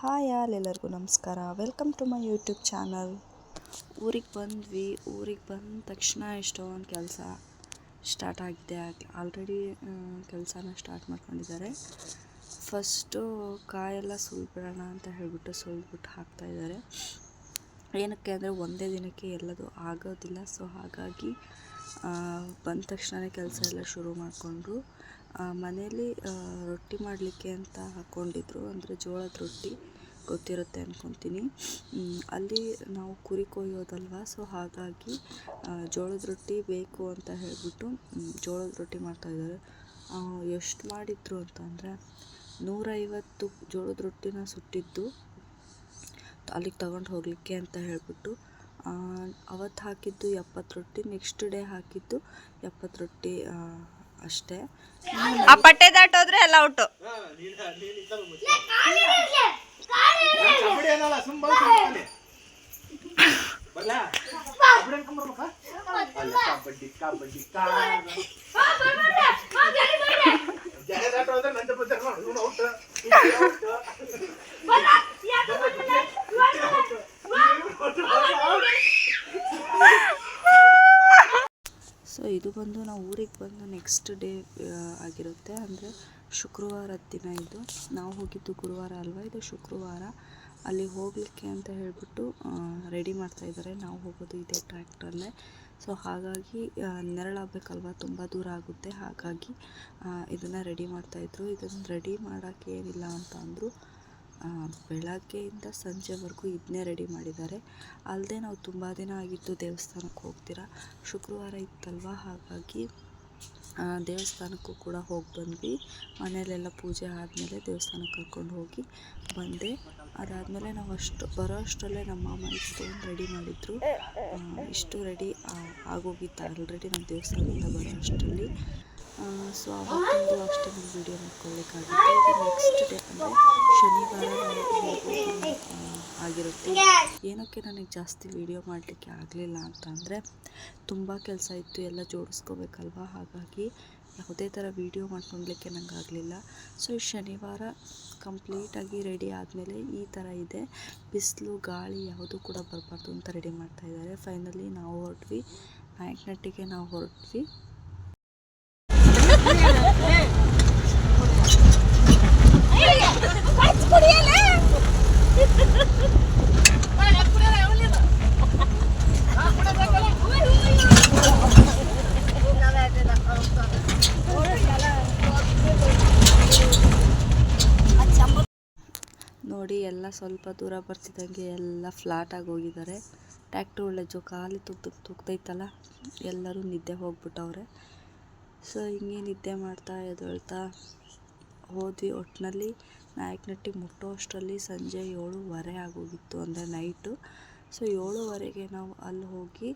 Hi all ಎಲ್ಲರಿಗೂ ನಮಸ್ಕಾರ. Welcome to my YouTube channel ಊರಿಗೆ ಬಂದ್ವಿ. ಊರಿಗೆ ಬಂದ ತಕ್ಷಣ ಎಷ್ಟೊಂದು ಕೆಲಸ ಸ್ಟಾರ್ಟ್ ಆಗಿದೆ. ಆಲ್ರೆಡಿ ಕೆಲಸನ ಸ್ಟಾರ್ಟ್ ಮಾಡ್ಕೊಂಡಿದ್ದಾರೆ. ಫಸ್ಟು ಕಾಯೆಲ್ಲ ಸುಲ್ಬಿಡೋಣ ಅಂತ ಹೇಳಿಬಿಟ್ಟು ಸುಲ್ಬಿಟ್ಟು ಹಾಕ್ತಾಯಿದ್ದಾರೆ ಏನಕ್ಕೆ ಅಂದರೆ ಒಂದೇ ದಿನಕ್ಕೆ ಎಲ್ಲದು ಆಗೋದಿಲ್ಲ. ಸೊ ಹಾಗಾಗಿ ಬಂದ ತಕ್ಷಣವೇ ಕೆಲಸ ಎಲ್ಲ ಶುರು ಮಾಡಿಕೊಂಡ್ರು. ಮನೇಲಿ ಆ, ರೊಟ್ಟಿ ಮಾಡಲಿಕ್ಕೆ ಅಂತ ಹಾಕ್ಕೊಂಡಿದ್ರು ಅಂದರೆ ಜೋಳದ ರೊಟ್ಟಿ ಗೊತ್ತಿರುತ್ತೆ ಅಂದ್ಕೊತೀನಿ ಅಲ್ಲಿ ನಾವು ಕುರಿ ಕೊಯ್ಯೋದಲ್ವ? ಸೊ ಹಾಗಾಗಿ ಜೋಳದ ರೊಟ್ಟಿ ಬೇಕು ಅಂತ ಹೇಳಿಬಿಟ್ಟು ಜೋಳದ ರೊಟ್ಟಿ ಮಾಡ್ತಾಯಿದ್ದಾರೆ ಎಷ್ಟು ಮಾಡಿದ್ರು ಅಂತಂದರೆ ನೂರೈವತ್ತು ಜೋಳದ ರೊಟ್ಟಿನ ಸುಟ್ಟಿದ್ದು ಅಲ್ಲಿಗೆ ತಗೊಂಡು ಹೋಗಲಿಕ್ಕೆ ಅಂತ ಹೇಳಿಬಿಟ್ಟು ಅವತ್ತು ಹಾಕಿದ್ದು ಎಪ್ಪತ್ತು ರೊಟ್ಟಿ ನೆಕ್ಸ್ಟ್ ಡೇ ಹಾಕಿದ್ದು ಎಪ್ಪತ್ತು ರೊಟ್ಟಿ ಅಷ್ಟೇ. ಆ ಪಟ್ಟೆ ದಾಟೋದ್ರೆ ಎಲ್ಲ ಔಟು ಕಬಡ್ಡಿ ಏನಲ್ಲ ಸುಮ್ ಬಂದು ಸುಮ್ನೆ ಬರ್ಲಾ ಕಬಡ್ಡಿ ಅನ್ಕೊಂಬರ್ಬೇಕಾ ಅಲ್ಲ ಕಬಡ್ಡಿ ಕಬಡ್ಡಿ ಜನ ದಾಟ ಹೋದ್ರೆ ನಂದು ಬಂದ್ರೆ ನೋಡಿ ಇವನು ಔಟ್ ಸೊ ಇದು ಬಂದು ನಾವು ಊರಿಗೆ ಬಂದು ನೆಕ್ಸ್ಟ್ ಡೇ ಆಗಿರುತ್ತೆ. ಅಂದರೆ ಶುಕ್ರವಾರದ ದಿನ ಇದು. ನಾವು ಹೋಗಿದ್ದು ಗುರುವಾರ ಅಲ್ವಾ? ಇದು ಶುಕ್ರವಾರ. ಅಲ್ಲಿ ಹೋಗಲಿಕ್ಕೆ ಅಂತ ಹೇಳಿಬಿಟ್ಟು ರೆಡಿ ಮಾಡ್ತಾಯಿದ್ದಾರೆ ನಾವು ಹೋಗೋದು ಇದೇ ಟ್ರ್ಯಾಕ್ಟರಲ್ಲೇ ಸೊ ಹಾಗಾಗಿ ನೆರಳಾಗಬೇಕಲ್ವ? ತುಂಬ ದೂರ ಆಗುತ್ತೆ. ಹಾಗಾಗಿ ಇದನ್ನು ರೆಡಿ ಮಾಡ್ತಾಯಿದ್ರು ಇದನ್ನು ರೆಡಿ ಮಾಡೋಕ್ಕೆ ಏನಿಲ್ಲ ಅಂತ ಅಂದರು. ಬೆಳಗ್ಗೆಯಿಂದ ಸಂಜೆವರೆಗೂ ಇದನ್ನೇ ರೆಡಿ ಮಾಡಿದ್ದಾರೆ. ಅಲ್ಲದೆ ನಾವು ತುಂಬ ದಿನ ಆಗಿತ್ತು ದೇವಸ್ಥಾನಕ್ಕೆ ಹೋಗ್ತೀರಾ? ಶುಕ್ರವಾರ ಇತ್ತಲ್ವ? ಹಾಗಾಗಿ ದೇವಸ್ಥಾನಕ್ಕೂ ಕೂಡ ಹೋಗಿ ಬಂದ್ವಿ. ಮನೆಯಲ್ಲೆಲ್ಲ ಪೂಜೆ ಆದಮೇಲೆ ದೇವಸ್ಥಾನಕ್ಕೆ ಕರ್ಕೊಂಡು ಹೋಗಿ ಬಂದೆ. ಅದಾದಮೇಲೆ ನಾವು ಅಷ್ಟು, ಬರೋ ಅಷ್ಟರಲ್ಲೇ ನಮ್ಮ ಮಾಮ ಇಷ್ಟೊಂದು ರೆಡಿ ಮಾಡಿದ್ರು. ಇಷ್ಟು ರೆಡಿ ಆಗೋಗಿತ್ತು? ಆಲ್ರೆಡಿ ನಮ್ಮ ದೇವಸ್ಥಾನದಿಂದ ಬರೋ ಅಷ್ಟರಲ್ಲಿ. ಸೊ ಅವತ್ತೊಂದು ಅಷ್ಟೇ ವೀಡಿಯೋ ಮಾಡ್ಕೊಳ್ಬೇಕಾಗುತ್ತೆ ಇದು ನೆಕ್ಸ್ಟ್ ಡೇ ಅಂದರೆ ಶನಿವಾರ ಆಗಿರುತ್ತೆ. ಏನಕ್ಕೆ ನನಗೆ ಜಾಸ್ತಿ ವೀಡಿಯೋ ಮಾಡಲಿಕ್ಕೆ ಆಗಲಿಲ್ಲ ಅಂತ ಅಂದರೆ ತುಂಬ ಕೆಲಸ ಇತ್ತು, ಎಲ್ಲ ಜೋಡಿಸ್ಕೋಬೇಕಲ್ವ? ಹಾಗಾಗಿ ಯಾವುದೇ ಥರ ವೀಡಿಯೋ ಮಾಡ್ಕೊಳ್ಲಿಕ್ಕೆ ಆಗಲಿಲ್ಲ. ಸೊ ಈ ಶನಿವಾರ ಕಂಪ್ಲೀಟಾಗಿ ರೆಡಿ ಆದಮೇಲೆ ಈ ಥರ ಇದೆ. ಬಿಸಿಲು, ಗಾಳಿ ಯಾವುದು ಕೂಡ ಬರಬಾರ್ದು ಅಂತ ರೆಡಿ ಮಾಡ್ತಾಯಿದ್ದಾರೆ ಫೈನಲಿ ನಾವು ಹೊರಟ್ವಿ. ನಾಯಕನಟ್ಟಿಗೆ ನಾವು ಹೊರಟ್ವಿ. ನೋಡಿ, ಎಲ್ಲ ಸ್ವಲ್ಪ ದೂರ ಬರ್ತಿದ್ದಂಗೆ ಎಲ್ಲ ಫ್ಲಾಟ್ ಆಗಿ ಹೋಗಿದ್ದಾರೆ. ಟ್ಯಾಕ್ಟ್ರ್ ಒಳ್ಳೆ ಜೋ ಖಾಲಿ ತುಗ್ ತುಗ್ತೈತಲ್ಲ, ಎಲ್ಲರೂ ನಿದ್ದೆ ಹೋಗ್ಬಿಟ್ಟವ್ರೆ. ಸೊ ಹಿಂಗೆ ನಿದ್ದೆ ಮಾಡ್ತಾ ಎದ್ದೇಳ್ತಾ ಹೋದ್ವಿ ಒಟ್ಟಿನಲ್ಲಿ ನಾಯಕನಟ್ಟಿ ಮುಟ್ಟೋ, ಅಷ್ಟರಲ್ಲಿ ಸಂಜೆ ಏಳುವರೆ ಆಗೋಗಿತ್ತು ಅಂದರೆ ನೈಟು. ಸೊ, ಏಳುವರೆಗೆ ನಾವು ಅಲ್ಲಿ ಹೋಗಿ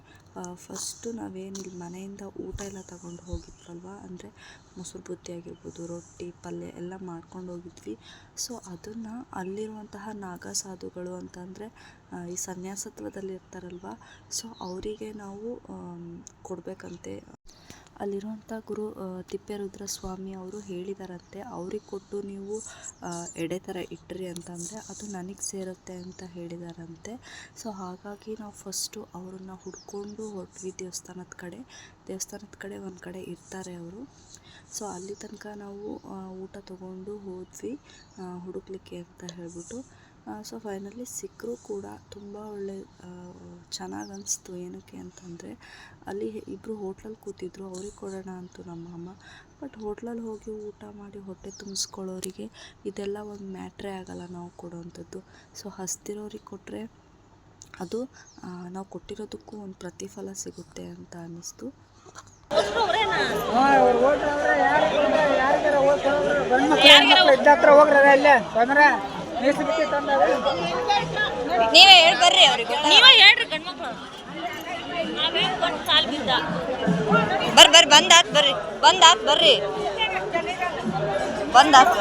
ಫಸ್ಟು ನಾವೇನಿಲ್ಲ ಮನೆಯಿಂದ ಊಟ ಎಲ್ಲ ತಗೊಂಡು ಹೋಗಿದ್ವಲ್ವ? ಅಂದರೆ ಮೊಸರು ಬುತ್ತಿ ಆಗಿರ್ಬೋದು, ರೊಟ್ಟಿ, ಪಲ್ಯ ಎಲ್ಲ ಮಾಡ್ಕೊಂಡು ಹೋಗಿದ್ವಿ. ಸೊ, ಅದನ್ನು ಅಲ್ಲಿರುವಂತಹ ನಾಗ ಸಾಧುಗಳು ಅಂತಂದರೆ ಈ ಸನ್ಯಾಸತ್ವದಲ್ಲಿ ಇರ್ತಾರಲ್ವ ಸೊ, ಅವರಿಗೆ ನಾವು ಕೊಡಬೇಕಂತೆ. ಅಲ್ಲಿರುವಂಥ ಗುರು ತಿಪ್ಪೇರುದ್ರ ಸ್ವಾಮಿ ಅವರು ಹೇಳಿದಾರಂತೆ, ಅವ್ರಿಗೆ ಕೊಟ್ಟು ನೀವು ಎಡೆ ಥರ ಇಟ್ರಿ ಅಂತಂದರೆ ಅದು ನನಗೆ ಸೇರುತ್ತೆ ಅಂತ ಹೇಳಿದಾರಂತೆ. ಸೊ, ಹಾಗಾಗಿ ನಾವು ಫಸ್ಟು ಅವ್ರನ್ನ ಹುಡ್ಕೊಂಡು ಹೊರಟ್ವಿ ದೇವಸ್ಥಾನದ ಕಡೆ. ದೇವಸ್ಥಾನದ ಕಡೆ ಒಂದು ಕಡೆ ಇರ್ತಾರೆ ಅವರು. ಸೊ, ಅಲ್ಲಿ ತನಕ ನಾವು ಊಟ ತಗೊಂಡು ಹೋದ್ವಿ ಹುಡುಕ್ಲಿಕ್ಕೆ ಅಂತ ಹೇಳ್ಬಿಟ್ಟು. ಸೊ ಫೈನಲಿ ಸಿಕ್ಕರೂ ಕೂಡ ತುಂಬ ಒಳ್ಳೆ ಚೆನ್ನಾಗಿ ಅನಿಸ್ತು ಏನಕ್ಕೆ ಅಂತಂದರೆ, ಅಲ್ಲಿ ಇಬ್ಬರು ಹೋಟ್ಲಲ್ಲಿ ಕೂತಿದ್ರು, ಅವ್ರಿಗೆ ಕೊಡೋಣ ಅಂತು ನಮ್ಮ ಅಮ್ಮ. ಬಟ್ ಹೋಟ್ಲಲ್ಲಿ ಹೋಗಿ ಊಟ ಮಾಡಿ ಹೊಟ್ಟೆ ತುಂಬಿಸ್ಕೊಳ್ಳೋರಿಗೆ ಇದೆಲ್ಲ ಒಂದು ಮ್ಯಾಟ್ರೇ ಆಗಲ್ಲ ನಾವು ಕೊಡೋವಂಥದ್ದು ಸೊ ಹಸ್ತಿರೋರಿಗೆ ಕೊಟ್ಟರೆ ಅದು ನಾವು ಕೊಟ್ಟಿರೋದಕ್ಕೂ ಒಂದು ಪ್ರತಿಫಲ ಸಿಗುತ್ತೆ ಅಂತ ಅನ್ನಿಸ್ತು. ಇದ್ದತ್ರ ನೀವೇ ಹೇಳಿ ಬರ್ರಿ ಅವ್ರಿಗೆ ನೀವೇ ಹೇಳ್ರಿ ಗಂಡ್ಮಕ್ಳು. ಬರ್ರಿ ಬರ್ರಿ ಬಂದಾತ್ ಬರ್ರಿ. ಬಂದಾತ್ ಬರ್ರಿ. ಬಂದಾತ್.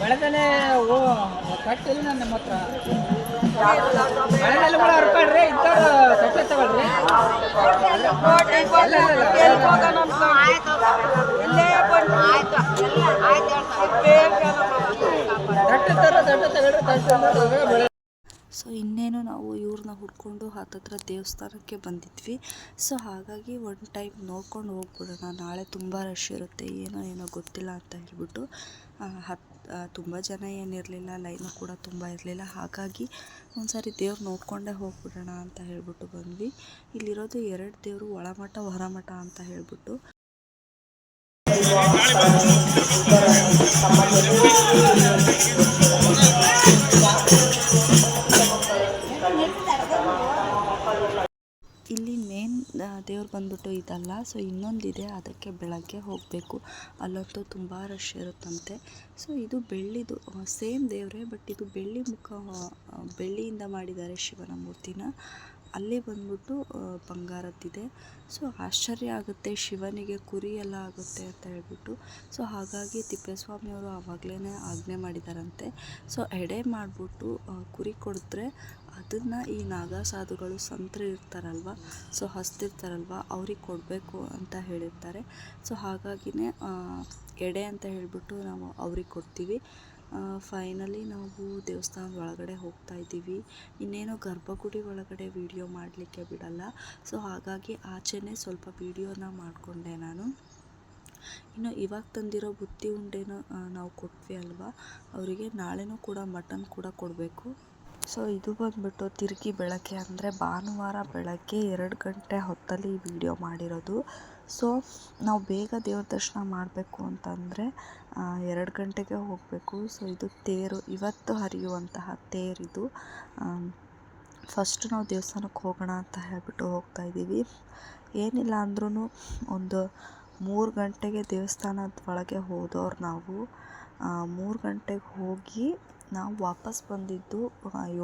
ಬೆಳಗ್ಗೆ ಕಟ್ಟಿಲ್ಲ ನಮ್ಮ ಹತ್ರ ಮನೆಯಲ್ಲಿ ಕೂಡ ಹರ್ಕೊಳ್ರಿ ಇಂಥವ್ರು ತಟ್ಟೆ ತಗೊಳ್ರಿ. ತಟ್ಟೆ ತರ ತಟ್ಟೆ ತಗೊಳ್ರಿ ತಟ್ಟೆ ಸೊ, ಇನ್ನೇನು ನಾವು ಇವ್ರನ್ನ ಹುಡ್ಕೊಂಡು ಹತ್ತತ್ರ ದೇವಸ್ಥಾನಕ್ಕೆ ಬಂದಿದ್ವಿ. ಸೊ, ಹಾಗಾಗಿ ಒನ್ ಟೈಮ್ ನೋಡ್ಕೊಂಡು ಹೋಗ್ಬಿಡೋಣ. ನಾಳೆ ತುಂಬ ರಶ್ ಇರುತ್ತೆ. ಏನೋ ಏನೋ ಗೊತ್ತಿಲ್ಲ ಅಂತ ಹೇಳ್ಬಿಟ್ಟು. ಹತ್ತು ತುಂಬ ಜನ ಏನಿರಲಿಲ್ಲ ಲೈನು ಕೂಡ ತುಂಬ ಇರಲಿಲ್ಲ. ಹಾಗಾಗಿ ಒಂದ್ಸರಿ ದೇವ್ರು ನೋಡಿಕೊಂಡೇ ಹೋಗ್ಬಿಡೋಣ ಅಂತ ಹೇಳ್ಬಿಟ್ಟು ಬಂದ್ವಿ. ಇಲ್ಲಿರೋದು ಎರಡು ದೇವರು ಒಳಮಠ, ಹೊರಮಠ ಅಂತ ಹೇಳ್ಬಿಟ್ಟು. ಇಲ್ಲಿ ಮೇನ್ ದೇವ್ರು ಬಂದ್ಬಿಟ್ಟು ಇದಲ್ಲ. ಸೊ ಇನ್ನೊಂದಿದೆ. ಅದಕ್ಕೆ ಬೆಳಗ್ಗೆ ಹೋಗಬೇಕು. ಅಲ್ಲಂತೂ ತುಂಬ ರಶ್ ಇರುತ್ತಂತೆ. ಸೊ ಇದು ಬೆಳ್ಳಿದು ಸೇಮ್ ದೇವರೇ ಬಟ್ ಇದು ಬೆಳ್ಳಿ ಮುಖ ಬೆಳ್ಳಿಯಿಂದ ಮಾಡಿದ್ದಾರೆ ಶಿವನ ಮೂರ್ತಿನ ಅಲ್ಲಿ ಬಂದ್ಬಿಟ್ಟು ಬಂಗಾರದ್ದಿದೆ. ಸೊ ಆಶ್ಚರ್ಯ ಆಗುತ್ತೆ. ಶಿವನಿಗೆ ಕುರಿ ಎಲ್ಲ ಆಗುತ್ತೆ ಅಂತ ಹೇಳ್ಬಿಟ್ಟು. ಸೊ ಹಾಗಾಗಿ ತಿಪ್ಪೇಸ್ವಾಮಿಯವರು ಆವಾಗಲೇ ಆಜ್ಞೆ ಮಾಡಿದಾರಂತೆ. ಸೊ ಎಡೆ ಮಾಡಿಬಿಟ್ಟು ಕುರಿ ಕೊಡಿದ್ರೆ ಅದನ್ನು ಈ ನಾಗಾ ಸಾಧುಗಳು ಸಂತರು ಇರ್ತಾರಲ್ವ? ಸೊ, ಹಸ್ತಿರ್ತಾರಲ್ವ? ಅವ್ರಿಗೆ ಕೊಡಬೇಕು ಅಂತ ಹೇಳಿರ್ತಾರೆ. ಸೊ, ಹಾಗಾಗಿನೇ ಎಡೆ ಅಂತ ಹೇಳಿಬಿಟ್ಟು ನಾವು ಅವ್ರಿಗೆ ಕೊಡ್ತೀವಿ. ಫೈನಲಿ ನಾವು ದೇವಸ್ಥಾನದ ಒಳಗಡೆ ಹೋಗ್ತಾ ಇದ್ದೀವಿ. ಇನ್ನೇನು ಗರ್ಭಗುಡಿ ಒಳಗಡೆ ವಿಡಿಯೋ ಮಾಡಲಿಕ್ಕೆ ಬಿಡಲ್ಲ. ಸೊ, ಹಾಗಾಗಿ ಆಚೆನೇ ಸ್ವಲ್ಪ ವೀಡಿಯೋನ ಮಾಡಿಕೊಂಡೆ ನಾನು. ಇನ್ನು ಇವಾಗ ತಂದಿರೋ ಬುತ್ತಿ ಉಂಡೆನ ನಾವು ಕೊಟ್ವಿ ಅಲ್ವಾ? ಅವರಿಗೆ ನಾಳೆನೂ ಕೂಡ ಮಟನ್ ಕೂಡ ಕೊಡಬೇಕು. ಸೊ ಇದು ಬಂದುಬಿಟ್ಟು ತಿರುಗಿ ಬೆಳಗ್ಗೆ ಅಂದರೆ ಭಾನುವಾರ ಬೆಳಗ್ಗೆ ಎರಡು ಗಂಟೆ ಹೊತ್ತಲ್ಲಿ ವಿಡಿಯೋ ಮಾಡಿರೋದು. ಸೊ ನಾವು ಬೇಗ ದೇವ್ರ ದರ್ಶನ ಮಾಡಬೇಕು ಅಂತಂದರೆ ಎರಡು ಗಂಟೆಗೆ ಹೋಗಬೇಕು. ಸೊ ಇದು ತೇರು, ಇವತ್ತು ಹರಿಯುವಂತಹ ತೇರಿದು ಫಸ್ಟ್ ನಾವು ದೇವಸ್ಥಾನಕ್ಕೆ ಹೋಗೋಣ ಅಂತ ಹೇಳ್ಬಿಟ್ಟು ಹೋಗ್ತಾ ಇದ್ದೀವಿ. ಏನಿಲ್ಲ ಅಂದ್ರೂ ಒಂದು ಮೂರು ಗಂಟೆಗೆ ದೇವಸ್ಥಾನದ ಒಳಗೆ ಹೋದವ್ರು ನಾವು. ಮೂರು ಗಂಟೆಗೆ ಹೋಗಿ ನಾವು ವಾಪಸ್ ಬಂದಿದ್ದು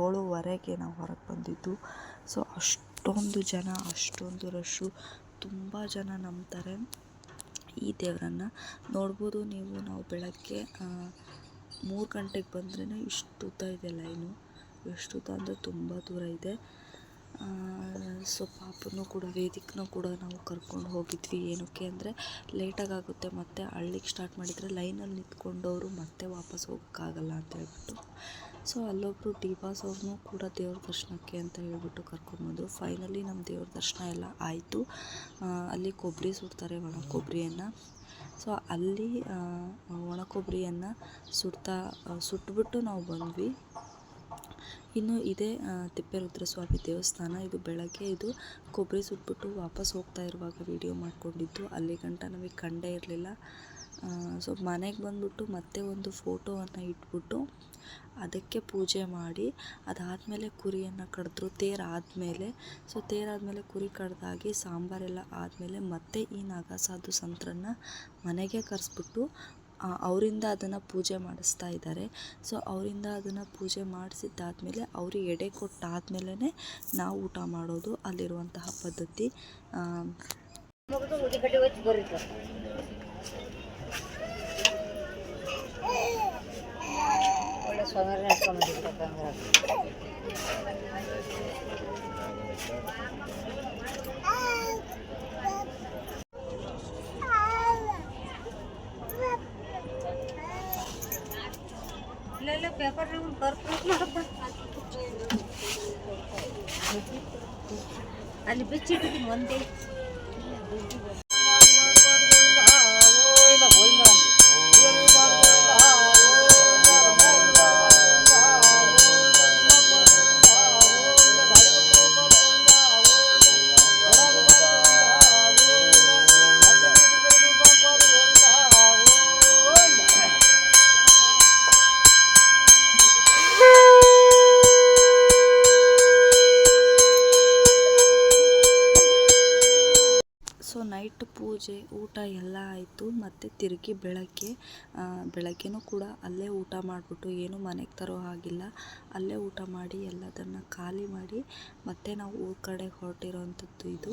ಏಳುವರೆಗೆ ನಾವು ಹೊರಗೆ ಬಂದಿದ್ದು. ಸೊ ಅಷ್ಟೊಂದು ಜನ, ಅಷ್ಟೊಂದು ರಶ್ಶು ತುಂಬ ಜನ ನಂಬ್ತಾರೆ. ಈ ದೇವರನ್ನು ನೋಡ್ಬೋದು ನೀವು. ನಾವು ಬೆಳಗ್ಗೆ ಮೂರು ಗಂಟೆಗೆ ಬಂದ್ರೇ ಇಷ್ಟು ಉದ್ದ ಇದೆ ಲೈನು. ಎಷ್ಟು ಉದ್ದ ಅಂದರೆ ತುಂಬ ದೂರ ಇದೆ. ಸೊ ಪಾಪನೂ ಕೂಡ, ವೇದಿಕನೂ ಕೂಡ ನಾವು ಕರ್ಕೊಂಡು ಹೋಗಿದ್ವಿ ಏನಕ್ಕೆ ಅಂದರೆ ಲೇಟಾಗಿ ಆಗುತ್ತೆ ಮತ್ತೆ ಅಳ್ಳಿಕ್ಕೆ ಸ್ಟಾರ್ಟ್ ಮಾಡಿದರೆ ಲೈನಲ್ಲಿ ನಿಂತ್ಕೊಂಡವರು ಮತ್ತೆ ವಾಪಸ್ ಹೋಗೋಕ್ಕಾಗಲ್ಲ ಅಂತ ಹೇಳ್ಬಿಟ್ಟು. ಸೊ ಅಲ್ಲೊಬ್ಬರು ಡಿ ಬಾಸ್ ಅವ್ರನ್ನೂ ಕೂಡ ದೇವ್ರ ದರ್ಶನಕ್ಕೆ ಅಂತ ಹೇಳ್ಬಿಟ್ಟು ಕರ್ಕೊಂಡ್ಬಂದರು ಫೈನಲಿ ನಮ್ಮ ದೇವ್ರ ದರ್ಶನ ಎಲ್ಲ ಆಯಿತು. ಅಲ್ಲಿ ಕೊಬ್ಬರಿ ಸುಡ್ತಾರೆ ಒಣ ಕೊಬ್ಬರಿಯನ್ನು ಸೊ ಅಲ್ಲಿ ಒಣ ಕೊಬ್ಬರಿಯನ್ನು ಸುಡ್ತಾ ಸುಟ್ಬಿಟ್ಟು ನಾವು ಬಂದ್ವಿ. ಇನ್ನು ಇದೇ ತಿಪ್ಪೆ ತಿಪ್ಪೇರುದ್ರಸ್ವಾಮಿ ದೇವಸ್ಥಾನ. ಇದು ಬೆಳಗ್ಗೆ ಇದು ಕೊಬ್ಬರಿ ಸುಟ್ಬಿಟ್ಟು ವಾಪಸ್ ಹೋಗ್ತಾ ಇರುವಾಗ ವಿಡಿಯೋ ಮಾಡ್ಕೊಂಡಿದ್ದು. ಅಲ್ಲಿ ಗಂಟ ನಮಗೆ ಕಂಡೇ ಇರಲಿಲ್ಲ. ಸೊ ಮನೆಗೆ ಬಂದ್ಬಿಟ್ಟು ಮತ್ತೆ ಒಂದು ಫೋಟೋವನ್ನು ಇಟ್ಬಿಟ್ಟು ಅದಕ್ಕೆ ಪೂಜೆ ಮಾಡಿ, ಅದಾದಮೇಲೆ ಕುರಿಯನ್ನು ಕಡಿದ್ರು. ತೇರು ಆದಮೇಲೆ ಸೊ ತೇರಾದಮೇಲೆ ಕುರಿ ಕಡ್ದಾಗಿ, ಸಾಂಬಾರೆಲ್ಲ ಆದಮೇಲೆ ಮತ್ತೆ ಈ ನಾಗಸಾಧು ಸಂತರನ್ನು ಮನೆಗೆ ಕರೆಸ್ಬಿಟ್ಟು ಅವರಿಂದ ಅದನ್ನು ಪೂಜೆ ಮಾಡಿಸ್ತಾ ಇದ್ದಾರೆ. ಸೊ ಅವರಿಂದ ಅದನ್ನು ಪೂಜೆ ಮಾಡಿಸಿದ್ದಾದಮೇಲೆ ಅವ್ರಿಗೆ ಎಡೆ ಕೊಟ್ಟಾದ್ಮೇಲೆ ನಾವು ಊಟ ಮಾಡೋದು ಅಲ್ಲಿರುವಂತಹ ಪದ್ಧತಿ. ಆ, ಒಳ್ಳೆ ಸ್ವಾಮಿ ನಡ್ಕೊಂಡ್ಬಂದಿರ್ಬೇಕಂದ್ರೆ ಇಲ್ಲೆಲ್ಲ ಪೇಪರ್ ಬರ್ಪ್ರಿಂಟ್ ಮತ್ತು ತಿರುಗಿ ಬೆಳಗ್ಗೆ ಬೆಳಗ್ಗೆಯೂ ಕೂಡ ಅಲ್ಲೇ ಊಟ ಮಾಡಿಬಿಟ್ಟು ಏನು ಮನೆಗೆ ತರೋ ಹಾಗಿಲ್ಲ. ಅಲ್ಲೇ ಊಟ ಮಾಡಿ ಎಲ್ಲದನ್ನು ಖಾಲಿ ಮಾಡಿ ಮತ್ತೆ ನಾವು ಊರ ಕಡೆ ಹೊರಟಿರೋವಂಥದ್ದು ಇದು.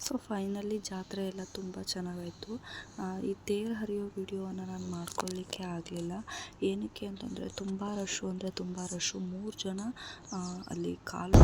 ಸೊ, ಫೈನಲಿ ಜಾತ್ರೆ ಎಲ್ಲ ತುಂಬ ಚೆನ್ನಾಗಾಯಿತು. ಈ ತೇರು ಹರಿಯೋ ವಿಡಿಯೋವನ್ನು ನಾನು ಮಾಡ್ಕೊಳ್ಳಿಕ್ಕೆ ಆಗಲಿಲ್ಲ. ಏನಕ್ಕೆ ಅಂತಂದರೆ ತುಂಬ ರಶ್ಶು ಅಂದರೆ ತುಂಬ ರಶ್ಶು ಮೂರು ಜನ ಅಲ್ಲಿ ಕಾಲು